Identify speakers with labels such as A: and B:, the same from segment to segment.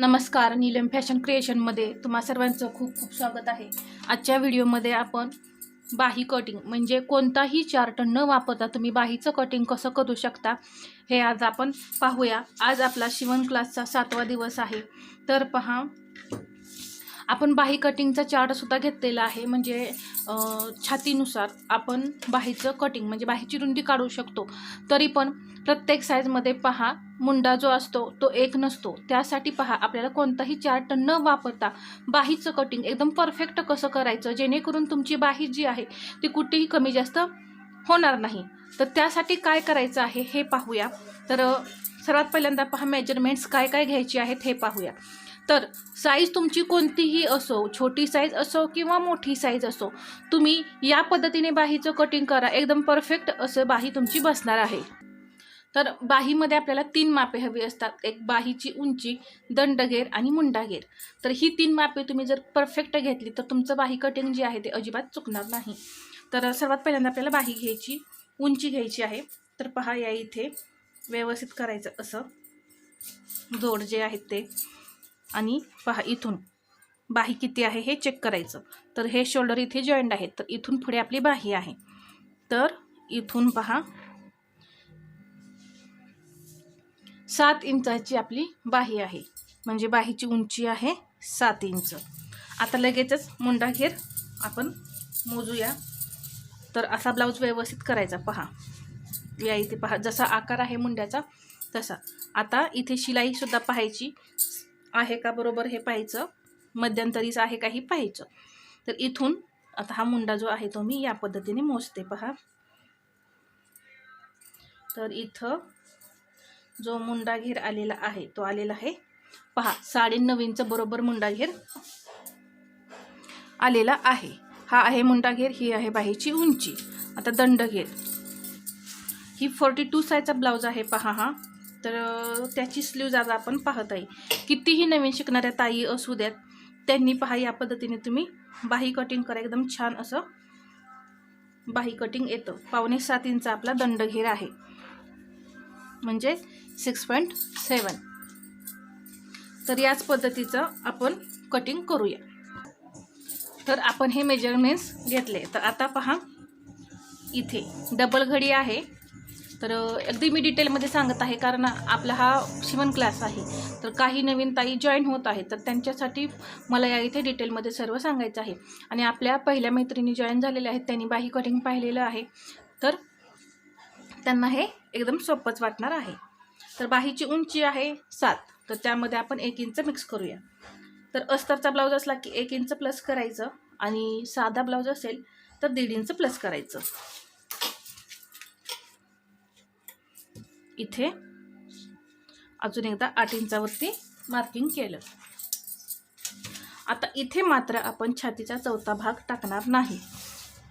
A: नमस्कार नीलम फॅशन क्रिएशनमध्ये तुम्हा सर्वांचं खूप खूप स्वागत आहे. आजच्या व्हिडिओमध्ये आपण बाही कटिंग म्हणजे कोणताही चार्ट न वापरता तुम्ही बाहीचं कटिंग कसं करू शकता हे आज आपण पाहूया. आज आपला शिवण क्लासचा सातवा दिवस आहे. तर पहा आपण बाही कटिंगचा चार्टसुद्धा घेतलेला आहे. म्हणजे छातीनुसार आपण बाहीचं कटिंग म्हणजे बाहीची रुंदी काढू शकतो. तरी पण प्रत्येक साईजमध्ये पहा मुंडा जो असतो तो एक नसतो. त्यासाठी पहा आपल्याला कोणताही चार्ट न वापरता बाहीचं कटिंग एकदम परफेक्ट कसं करायचं? जेणेकरून तुमची बाही जी आहे ती कुठेही कमी जास्त होणार नाही. तर त्यासाठी काय करायचं आहे हे पाहूया. तर सर्वात पहिल्यांदा पहा मेजरमेंट्स काय काय घ्यायची आहेत हे पाहूया. तर साईज तुमची कोणतीही असो छोटी साईज असो किंवा मोठी साईज असो तुम्ही या पद्धतीने बाहीचं कटिंग करा. एकदम परफेक्ट असं बाही तुमची बसणार आहे. तर बाहीमध्ये आपल्याला तीन मापे हवी असतात. एक बाहीची उंची दंडघेर आणि मुंडाघेर. तर ही तीन मापे तुम्ही जर परफेक्ट घेतली तर तुमचं बाही कटिंग जे आहे ते अजिबात चुकणार नाही. तर सर्वात पहिल्यांदा आपल्याला बाही घ्यायची उंची घ्यायची आहे. तर पहा या इथे व्यवस्थित करायचं असं. जोड जे आहेत ते. आणि पहा इथून. बाही किती आहे हे चेक करायचं. तर हे शोल्डर इथे जॉईंट आहे. तर इथून पुढे आपली बाही आहे. तर इथून पहा. सात इंचाची आपली बाही आहे. म्हणजे बाहीची उंची आहे सात इंच. आता लगेचच मुंडा घेर आपण मोजूया. तर असा ब्लाऊज व्यवस्थित करायचा. पहा. या इथे पहा. जसा आकार आहे मुंड्याचा तसा. आता इथे शिलाईसुद्धा पाहायची. आहे का बरोबर हे पाहायचं. मध्यंतरीच आहे का हे पाहायचं. तर इथून आता हा मुंडा जो आहे तो मी या पद्धतीने मोजते पहा. तर इथं जो मुंडा घेर आलेला आहे तो आलेला आहे. पहा साडेनऊ इंच बरोबर मुंडा घेर आलेला आहे. हा आहे मुंडा घेर ही आहे बाहीची उंची. आता दंड घेर ही फोर्टी टू साईजचा ब्लाऊज आहे पहा हा. तर त्याची स्लीव्ज आज आपण पाहत आहे. कितीही नवीन शिकणाऱ्या ताई असू द्यात त्यांनी पहा या पद्धतीने तुम्ही बाही कटिंग करा. एकदम छान असं बाही कटिंग येतं. पावणे सात इंच आपला दंडघेर आहे. म्हणजे सिक्स पॉईंट सेवन तर याच पद्धतीचं आपण कटिंग करूया. तर आपण हे मेजरमेंट्स घेतले. तर आता पहा इथे डबल घडी आहे. तर अगदी मी डिटेलमध्ये सांगत आहे कारण आपला हा शिवण क्लास आहे. तर काही नवीन ताई जॉईन होत आहेत तर त्यांच्यासाठी मला या इथे डिटेलमध्ये सर्व सांगायचं आहे. आणि आपल्या पहिल्या मैत्रिणी जॉईन झालेल्या आहेत त्यांनी बाही कटिंग पाहिलेलं आहे. तर त्यांना हे एकदम सोपंच वाटणार आहे. तर बाहीची उंची आहे सात तर त्यामध्ये आपण एक इंच मिक्स करूया. तर अस्तरचा ब्लाऊज असला की एक इंच प्लस करायचं आणि साधा ब्लाऊज असेल तर दीड इंच प्लस करायचं. इथे अजून एकदा आठ इंचावरती मार्किंग केलं. आता इथे मात्र आपण छातीचा चौथा भाग टाकणार नाही.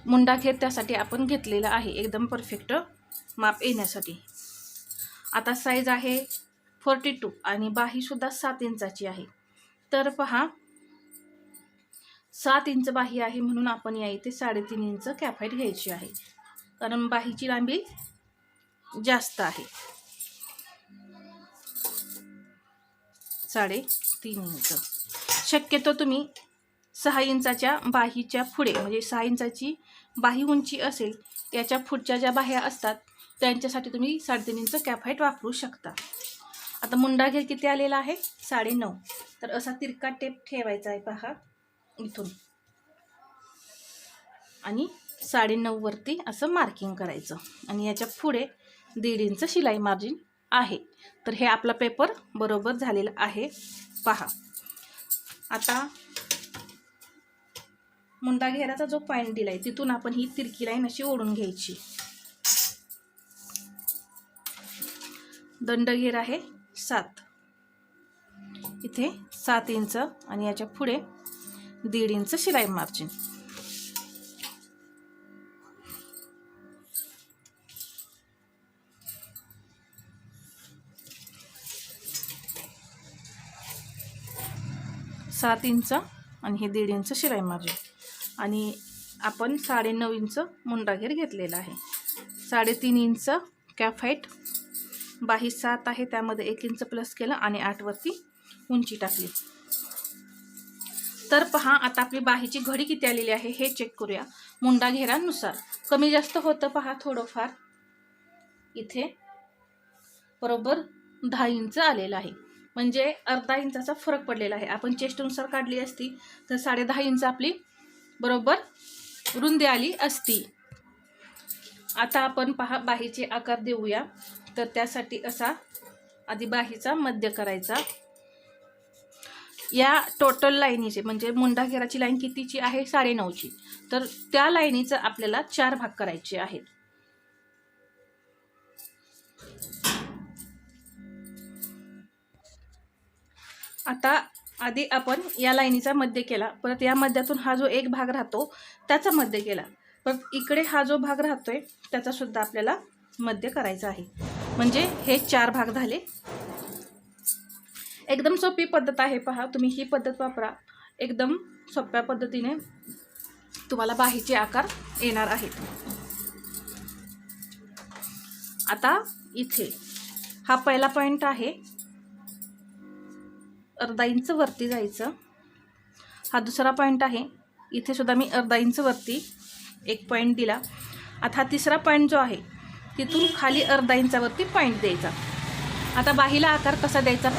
A: मुंडा घेत त्यासाठी आपण घेतलेला आहे. एकदम परफेक्ट माप येण्यासाठी. आता साईज आहे फोर्टी टू आणि बाहीसुद्धा सात इंचाची आहे. तर पहा सात इंच बाही आहे म्हणून आपण या इथे साडेतीन इंच कॅफाईट घ्यायची आहे. कारण बाहीची लांबी जास्त आहे. साडेतीन इंच शक्यतो तुम्ही सहा इंचाच्या बाहीच्या पुढे म्हणजे सहा इंचाची बाही उंची असेल त्याच्या पुढच्या ज्या बाह्या असतात त्यांच्यासाठी तुम्ही साडेतीन इंच कॅप हाईट वापरू शकता. आता मुंडा घेर किती आलेला आहे? साडे नऊ. तर असा तिरका टेप ठेवायचा आहे पहा इथून. आणि साडे असं मार्किंग करायचं. आणि याच्यापुढे दीड इंच शिलाई मार्जिन आहे. तर हे आपला पेपर बरोबर झालेला आहे. पहा. आता मुंडा घेराचा जो पॉईंट दिलाय तिथून आपण ही तिरकी लाईन अशी ओढून घ्यायची. दंड घेर आहे सात. इथे सात इंच आणि याच्यापुढे दीड इंच शिलाई मार्जिन सात इंच आणि हे दीड इंच शिलाई मार्जिन. आणि आपण साडेनऊ इंच मुंडाघेर घेतलेला आहे. साडेतीन इंच कॅफ हाईट बाही सात आहे त्यामध्ये एक इंच प्लस केलं आणि आठवरती उंची टाकली. तर पहा आता आपली बाहीची घडी किती आलेली आहे हे चेक करूया मुंडा घेरानुसार. कमी जास्त होतं पहा थोडंफार. इथे बरोबर दहा इंच आलेलं आहे. म्हणजे अर्धा इंचाचा फरक पडलेला आहे. आपण चेस्टनुसार काढली असती तर साडे दहा इंच आपली बरोबर रुंदी आली असती. आता आपण पहा बाहीचे आकार देऊया. तर त्यासाठी असा आधी बाहीचा मध्य करायचा. या टोटल लाईनीचे म्हणजे मुंडा घेराची लाईन कितीची आहे? साडेनऊची. तर त्या लाईनीचं आपल्याला चार भाग करायचे आहेत. आता आधी आपण या लाईनीचा मध्य केला. परत या मध्यातून हा जो एक भाग राहतो त्याचा मध्य केला. परत इकडे हा जो भाग राहतोय आहे त्याचासुद्धा आपल्याला मध्य करायचा आहे. म्हणजे हे चार भाग झाले. एकदम सोपी पद्धत आहे पहा. तुम्ही ही पद्धत वापरा. एकदम सोप्या पद्धतीने तुम्हाला बाहीचे आकार येणार आहेत. आता इथे हा पहिला पॉईंट आहे. अर्धा इंच वरती जायचं. हा दुसरा पॉईंट आहे. इथे सुद्धा मी अर्धा इंच वरती एक पॉईंट दिला. आता हा तिसरा पॉईंट जो आहे तिथून खाली अर्धा इंचावरती पॉईंट द्यायचा. आता बाहीला आकार कसा द्यायचा?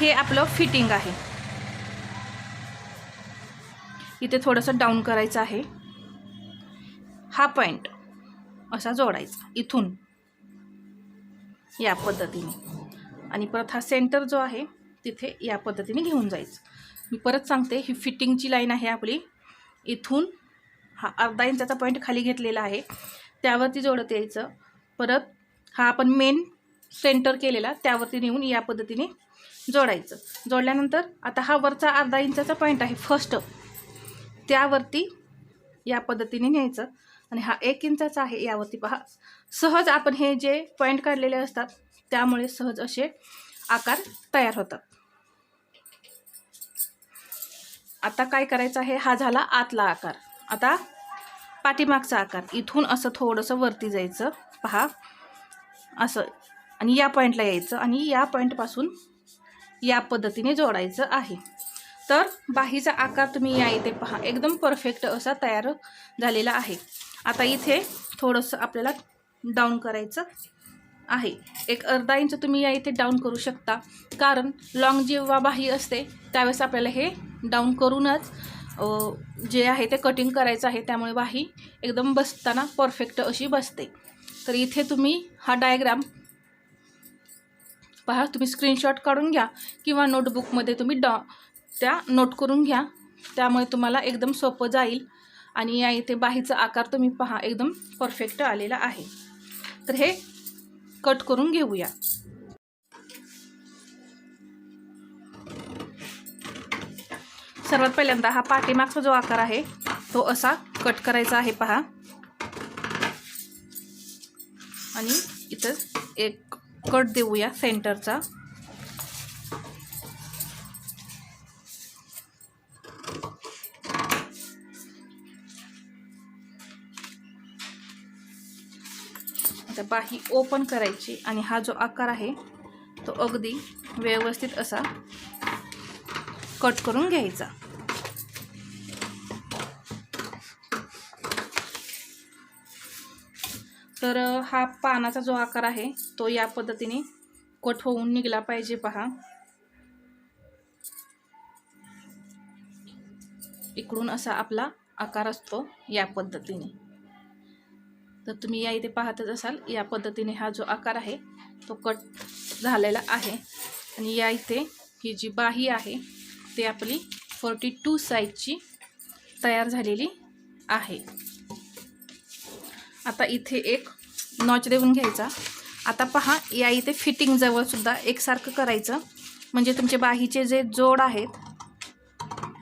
A: हे आपलं फिटिंग आहे. इथे थोडंसं डाऊन करायचं आहे. हा पॉईंट असा जोडायचा इथून. या पद्धतीने. आणि परत हा सेंटर जो आहे तिथे या पद्धतीने घेऊन जायचं. मी परत सांगते ही फिटिंगची लाईन आहे आपली. इथून हा अर्धा इंचाचा पॉईंट खाली घेतलेला आहे. त्यावरती जोडत यायचं. परत हा आपण मेन सेंटर केलेला त्यावरती नेऊन या पद्धतीने जोडायचं. जोडल्यानंतर आता हा वरचा अर्धा इंचाचा पॉईंट आहे फर्स्ट त्यावरती या पद्धतीने न्यायचं. आणि हा एक इंचाचा आहे यावरती पहा. सहज आपण हे जे पॉईंट काढलेले असतात त्यामुळे सहज असे आकार तयार होतात. आता काय करायचं आहे? हा झाला आतला आकार. आता पाठीमागचा आकार. इथून असं थोडंसं वरती जायचं. पहा. असं. आणि या पॉईंटला यायचं आणि या पॉईंटपासून या पद्धतीने जोडायचं आहे. तर बाहीचा आकार तुम्ही या इथे पहा. एकदम परफेक्ट असा तयार झालेला आहे. आता इथे थोडंसं आपल्याला डाऊन करायचं. आहे. एक अर्धा इंच तुम्ही या इथे डाऊन करू शकता. कारण लॉंग जेव्हा बाही असते त्यावेळेस आपल्याला हे डाऊन करूनच जे आहे ते कटिंग करायचं आहे. त्यामुळे बाही एकदम बसताना परफेक्ट अशी बसते. तर इथे तुम्ही हा डायग्राम पहा. तुम्ही स्क्रीनशॉट काढून घ्या किंवा नोटबुकमध्ये तुम्ही डॉ त्या नोट करून घ्या. त्यामुळे तुम्हाला एकदम सोपं जाईल. आणि या इथे बाहीचा आकार तुम्ही पहा. एकदम परफेक्ट आलेला आहे. तर हे कट करून घेऊया. सर्वात पहिल्यांदा हा पाठीमागचा जो आकार आहे तो असा कट करायचा आहे पहा. आणि इथं एक कट देऊया सेंटरचा. बाही ओपन करायची आणि हा जो आकार आहे तो अगदी व्यवस्थित असा कट करून घ्यायचा. तर हा पानाचा जो आकार आहे तो या पद्धतीने कट होऊन निघला पाहिजे पहा. इकडून असा आपला आकार असतो या पद्धतीने. तर तुम्ही या इथे पाहतच असाल या पद्धतीने हा जो आकार आहे तो कट झालेला आहे. आणि या इथे ही जी बाही आहे ती आपली फोर्टी टू साईजची तयार झालेली आहे. आता इथे एक नॉच देऊन घ्यायचा. आता पहा या इथे फिटिंगजवळसुद्धा एकसारखं करायचं. म्हणजे तुमचे बाहीचे जे जोड आहेत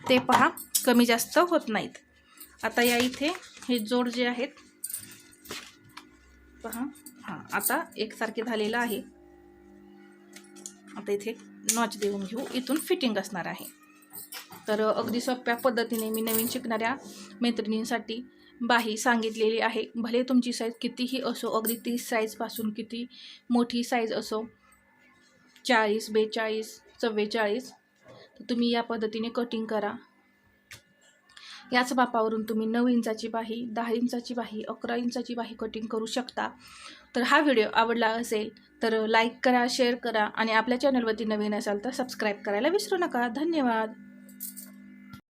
A: ते पहा कमी जास्त होत नाहीत. आता या इथे हे जोड जे आहेत पहा. हां आता एकसारखे झालेलं आहे. आता इथे नॉच देऊन घेऊ. इथून फिटिंग असणार आहे. तर अगदी सोप्या पद्धतीने मी नवीन शिकणाऱ्या मैत्रिणींसाठी बाही सांगितलेली आहे. भले तुमची साईज कितीही असो अगदी तीस साईजपासून किती मोठी साईज असो चाळीस बेचाळीस चव्वेचाळीस तर तुम्ही या पद्धतीने कटिंग करा. याच मापावरून तुम्ही नऊ इंचाची बाही दहा इंचाची बाही अकरा इंचाची बाही कटिंग करू शकता. तर हा व्हिडिओ आवडला असेल तर लाईक करा शेअर करा आणि आपल्या चॅनलवरती नवीन असाल तर सबस्क्राईब करायला विसरू नका. धन्यवाद.